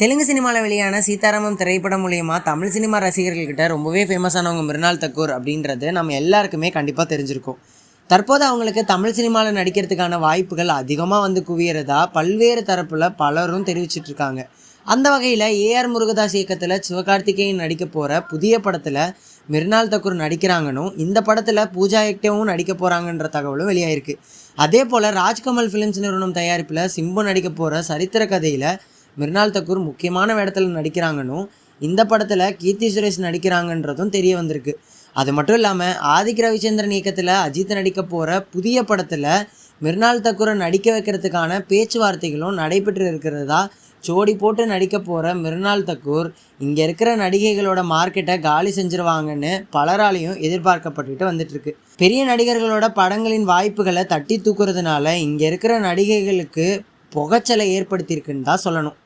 தெலுங்கு சினிமாவில் வெளியான சீதாராமம் திரைப்படம் மூலியமாக தமிழ் சினிமா ரசிகர்கள்கிட்ட ரொம்பவே ஃபேமஸானவங்க மிருனால் தக்கூர் அப்படின்றது நம்ம எல்லாருக்குமே கண்டிப்பாக தெரிஞ்சிருக்கும். தற்போது அவங்களுக்கு தமிழ் சினிமாவில் நடிக்கிறதுக்கான வாய்ப்புகள் அதிகமாக வந்து குவியறதா பல்வேறு தரப்பில் பலரும் தெரிவிச்சிட்டு இருக்காங்க. அந்த வகையில் ஏஆர் முருகதாஸ் இயக்கத்தில் சிவகார்த்திகேயன் நடிக்க போகிற புதிய படத்தில் மிர்னால் தக்கூர் நடிக்கிறாங்கன்னும் இந்த படத்தில் பூஜா ஹெக்டேவும் நடிக்க போகிறாங்கன்ற தகவலும் வெளியாயிருக்கு. அதே போல் ராஜ்கமல் ஃபிலிம்ஸ் நிறுவனம் தயாரிப்பில் சிம்பு நடிக்க போகிற சரித்திர கதையில் மிர்னால் தக்கூர் முக்கியமான வேடத்தில் நடிக்கிறாங்கன்னும் இந்த படத்தில் கீர்த்தி சுரேஷ் நடிக்கிறாங்கன்றதும் தெரிய வந்திருக்கு. அது மட்டும் இல்லாமல் ஆதிக் ரவிச்சந்திரன் இயக்கத்தில் அஜித் நடிக்க போகிற புதிய படத்தில் மிர்னால் தக்கூரை நடிக்க வைக்கிறதுக்கான பேச்சுவார்த்தைகளும் நடைபெற்று இருக்கிறதா ஜோடி போட்டு நடிக்க போகிற மிர்னால் தக்கூர் இங்கே இருக்கிற நடிகைகளோட மார்க்கெட்டை காலி செஞ்சிருவாங்கன்னு பலராலையும் எதிர்பார்க்கப்பட்டுட்டு வந்துட்டுருக்கு. பெரிய நடிகர்களோட படங்களின் வாய்ப்புகளை தட்டி தூக்குறதுனால இங்கே இருக்கிற நடிகைகளுக்கு புகைச்சலை ஏற்படுத்தியிருக்குன்னு தான் சொல்லணும்.